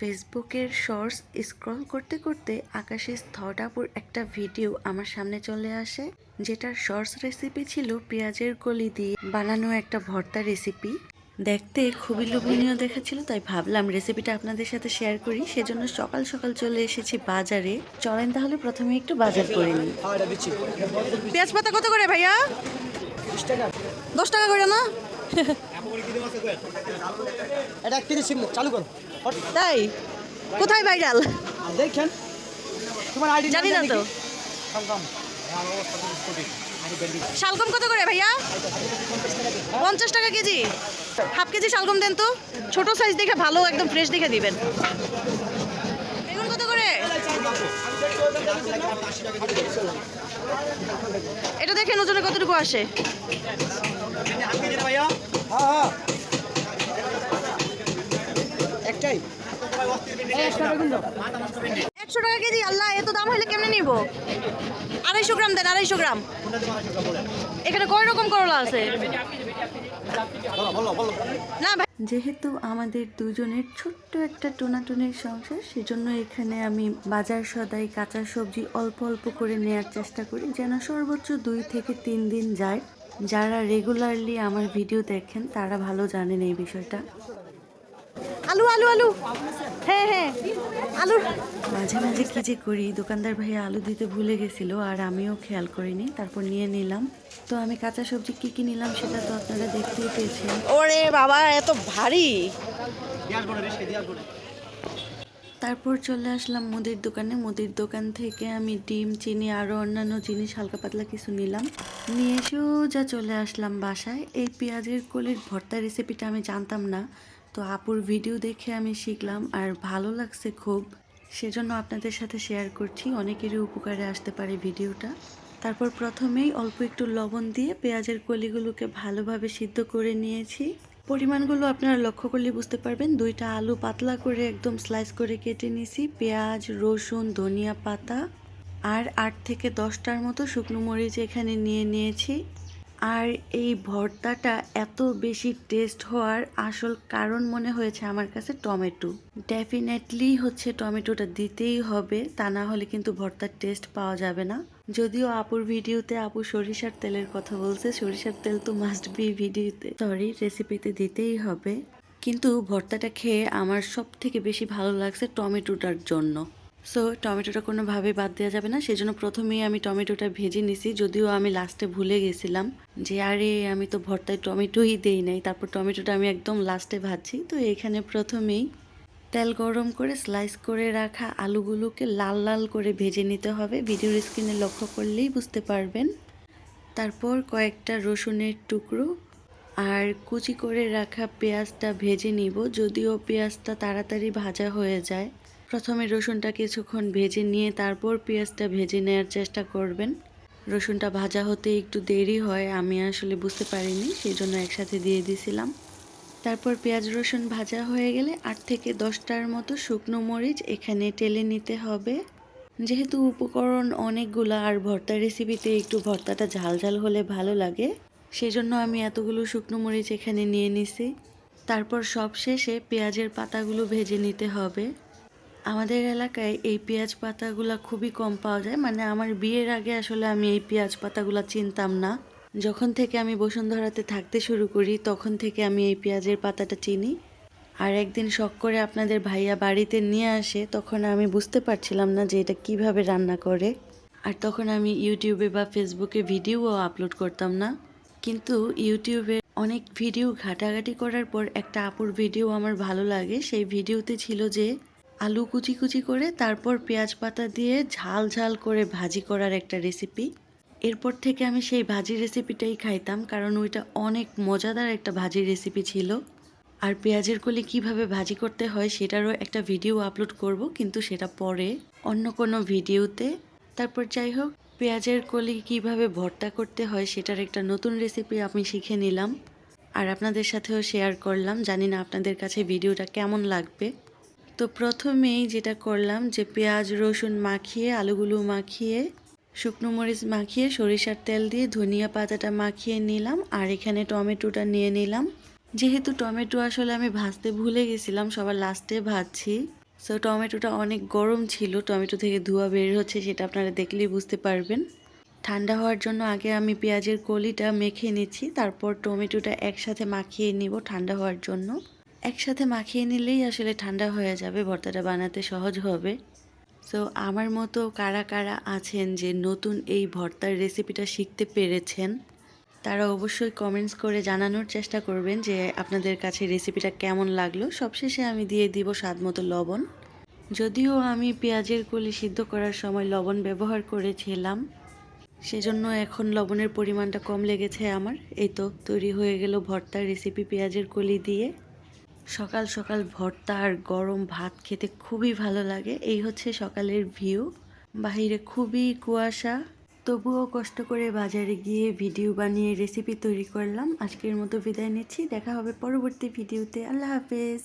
ফেসবুকের shorts scroll করতে করতে আকাশে স্থটাপুর একটা ভিডিও আমার সামনে চলে আসে, যেটার শর্টস রেসিপি ছিল পেঁয়াজের কলি দিয়ে বানানো একটা ভর্তা রেসিপি দেখতে খুবই লোভনীয় দেখাচ্ছিল, তাই ভাবলাম রেসিপিটা আপনাদের সাথে শেয়ার করি। সেজন্য সকাল সকাল চলে এসেছি বাজারে। চলেন তাহলে প্রথমে একটু বাজার করে নিই। পেঁয়াজ পাতা কত করে ভাইয়া? দশ টাকা করে না? এটা কেজি সিম চালু করো। তাই? কোথায় ভাইরাল দেখেন তোমার আইডি জানি না তো। শালগম। কত করে ভাইয়া? পঞ্চাশ টাকা কেজি। হাফ কেজি শালগম দেন তো। ছোট সাইজ দেখে ভালো একদম ফ্রেশ দেখে দিবেন। বেগুন কত করে? এটা দেখেন ওজনে কতটুকু আসে। হ্যাঁ হ্যাঁ। একশো টাকা কেজি আল্লাহ এত দাম হলে কেমনে নিব? আড়াইশো গ্রাম দেন আড়াইশো গ্রাম। এখানে কয় রকম করলা আছে? বলো বলো বলো না ভাই। যেহেতু আমাদের দুজনের ছোট্ট একটা টোনাটুনের সংসার সেজন্য এখানে আমি বাজার সদাই কাঁচা সবজি অল্প অল্প করে নেয়ার চেষ্টা করি যেন সর্বোচ্চ দুই থেকে তিন দিন যায়। যারা রেগুলারলি আমার ভিডিও দেখেন তারা ভালো জানেন এই বিষয়টা। আলু আলু আলু। হ্যাঁ হ্যাঁ। আলু। মাঝে মাঝে কি যে করি দোকানদার ভাইয়া আলু দিতে ভুলে গেছিল আর আমিও খেয়াল করিনি তারপর নিয়ে নিলাম। তো আমি কাঁচা সবজি কি কি নিলাম সেটা তো আপনারা দেখতেই পেয়েছেন। ওরে বাবা এত ভারী। তারপর চলে আসলাম মুদির দোকানে। মুদির দোকান থেকে আমি ডিম, চিনি আরও অন্যান্য জিনিস, হালকা পাতলা কিছু নিলাম। নিয়ে সোজা চলে আসলাম বাসায়। এই পেঁয়াজের কলির ভর্তা রেসিপিটা আমি জানতাম না। তো আপুর ভিডিও দেখে আমি শিখলাম আর ভালো লাগছে খুব। সেজন্য আপনাদের সাথে শেয়ার করছি। অনেকেরই উপকারে আসতে পারে ভিডিওটা তারপর প্রথমেই অল্প একটু লবণ দিয়ে পেঁয়াজের কলিগুলোকে ভালোভাবে সিদ্ধ করে নিয়েছি। পরিমাণগুলো আপনারা লক্ষ্য করলে বুঝতে পারবেন। দুইটা আলু পাতলা করে একদম স্লাইস করে কেটে নিয়েছি পেঁয়াজ, রসুন, ধনিয়া পাতা আর আট থেকে দশটার মতো শুকনো মরিচ এখানে নিয়ে নিয়েছি। আর এই ভর্তাটা এত বেশি টেস্ট হওয়ার আসল কারণ মনে হয়েছে আমার কাছে টমেটো। ডেফিনেটলি হচ্ছে টমেটোটা দিতেই হবে, তা না হলে কিন্তু ভর্তার টেস্ট পাওয়া যাবে না। যদিও আপুর ভিডিওতে আপু সরিষার তেলের কথা বলছে, সরিষার তেল তো মাস্ট বি ভিডিওতে। সরি রেসিপিতে দিতেই হবে। কিন্তু ভর্তাটা খেয়ে আমার সব থেকে বেশি ভালো লাগছে টমেটোটার জন্য। সো টমেটোটা কোনোভাবে বাদ দেওয়া যাবে না, সেজন্য প্রথমেই আমি টমেটোটা ভেজে নিছি, যদিও আমি লাস্টে ভুলে গেছিলাম যে, আরে, আমি তো ভর্তায় টমেটোই দেই নাই, তারপর টমেটোটা আমি একদম লাস্টে ভাজছি। তো এখানে প্রথমেই তেল গরম করে স্লাইস করে রাখা আলুগুলোকে লাল লাল করে ভেজে নিতে হবে। ভিডিওর স্ক্রিনে লক্ষ্য করলেই বুঝতে পারবেন। তারপর কয়েকটা রসুনের টুকরো আর কুচি করে রাখা পেঁয়াজটা ভেজে নিব যদিও পেঁয়াজটা তাড়াতাড়ি ভাজা হয়ে যায়। প্রথমে রসুনটা কিছুক্ষণ ভেজে নিয়ে তারপর পেঁয়াজটা ভেজে নেওয়ার চেষ্টা করবেন। রসুনটা ভাজা হতে একটু দেরি হয়, আমি আসলে বুঝতে পারিনি সেই জন্য একসাথে দিয়ে দিয়েছিলাম তারপর পেঁয়াজ রসুন ভাজা হয়ে গেলে আট থেকে দশটার মতো শুকনো মরিচ এখানে টেলে নিতে হবে। যেহেতু উপকরণ অনেকগুলো আর ভর্তা রেসিপিতে একটু ভর্তাটা ঝাল ঝাল হলে ভালো লাগে, সেজন্য আমি এতগুলো শুকনো মরিচ এখানে নিয়ে নিছি। তারপর সব শেষে পেঁয়াজের পাতাগুলো ভেজে নিতে হবে। আমাদের এলাকায় এই পেঁয়াজ পাতাগুলো খুবই কম পাওয়া যায় মানে আমার বিয়ের আগে আসলে আমি এই পেঁয়াজ পাতাগুলো চিনতাম না। যখন থেকে আমি বসুন্ধরাতে থাকতে শুরু করি, তখন থেকে আমি এই পেঁয়াজের পাতাটা চিনি। আর একদিন শখ করে আপনাদের ভাইয়া বাড়িতে নিয়ে আসে, তখন আমি বুঝতে পারছিলাম না যে এটা কীভাবে রান্না করে। আর তখন আমি ইউটিউবে বা ফেসবুকে ভিডিওও আপলোড করতাম না। কিন্তু ইউটিউবে অনেক ভিডিও ঘাটাঘাটি করার পর একটা আপুর ভিডিও আমার ভালো লাগে। সেই ভিডিওতে ছিল যে আলু কুচি কুচি করে, তারপর পেঁয়াজ পাতা দিয়ে ঝাল ঝাল করে ভাজি করার একটা রেসিপি এরপর থেকে আমি সেই ভাজি রেসিপিটাই খাইতাম, কারণ ওইটা অনেক মজাদার একটা ভাজি রেসিপি ছিল। আর পেঁয়াজের কলি কীভাবে ভাজি করতে হয় সেটারও একটা ভিডিও আপলোড করব, কিন্তু সেটা পরে অন্য কোনো ভিডিওতে তারপর যাই হোক, পেঁয়াজের কলি কীভাবে ভর্তা করতে হয় সেটার একটা নতুন রেসিপি আমি শিখে নিলাম। আর আপনাদের সাথেও শেয়ার করলাম, জানি না আপনাদের কাছে ভিডিওটা কেমন লাগবে। তো প্রথমেই যেটা করলাম যে পেঁয়াজ, রসুন মাখিয়ে, আলুগুলো মাখিয়ে শুকনো মরিচ মাখিয়ে সরিষার তেল দিয়ে ধনিয়া পাতাটা মাখিয়ে নিলাম, আর এখানে টমেটোটা নিয়ে নিলাম। যেহেতু টমেটো আসলে আমি ভাজতে ভুলে গেছিলাম, সবার লাস্টে ভাজছি। সো টমেটোটা অনেক গরম ছিল, টমেটো থেকে ধোয়া বের হচ্ছে সেটা আপনারা দেখলেই বুঝতে পারবেন। ঠান্ডা হওয়ার জন্য আগে আমি পেঁয়াজের কলিটা মেখে নিচ্ছি, তারপর টমেটোটা একসাথে মাখিয়ে নিব ঠান্ডা হওয়ার জন্য। একসাথে মাখিয়ে নিলেই আসলে ঠান্ডা হয়ে যাবে, ভর্তাটা বানাতে সহজ হবে। সো আমার মতো কারা কারা আছেন যে নতুন এই ভর্তার রেসিপিটা শিখতে পেরেছেন, তারা অবশ্যই কমেন্টস করে জানানোর চেষ্টা করবেন যে আপনাদের কাছে রেসিপিটা কেমন লাগল। সবশেষে আমি দিয়ে দিব স্বাদ মতো লবণ। যদিও আমি পেঁয়াজের কলি সিদ্ধ করার সময় লবণ ব্যবহার করেছিলাম, সেজন্য এখন লবণের পরিমাণটা কম লেগেছে আমার। এই তো, তৈরি হয়ে গেল ভর্তার রেসিপি পেঁয়াজের কলি দিয়ে। সকাল সকাল ভর্তা আর গরম ভাত খেতে খুবই ভালো লাগে। এই হচ্ছে সকালের ভিউ বাহিরে খুবই কুয়াশা। তবুও কষ্ট করে বাজারে গিয়ে ভিডিও বানিয়ে রেসিপি তৈরি করলাম। আজকের মতো বিদায় নিচ্ছি। দেখা হবে পরবর্তী ভিডিওতে আল্লাহ হাফেজ।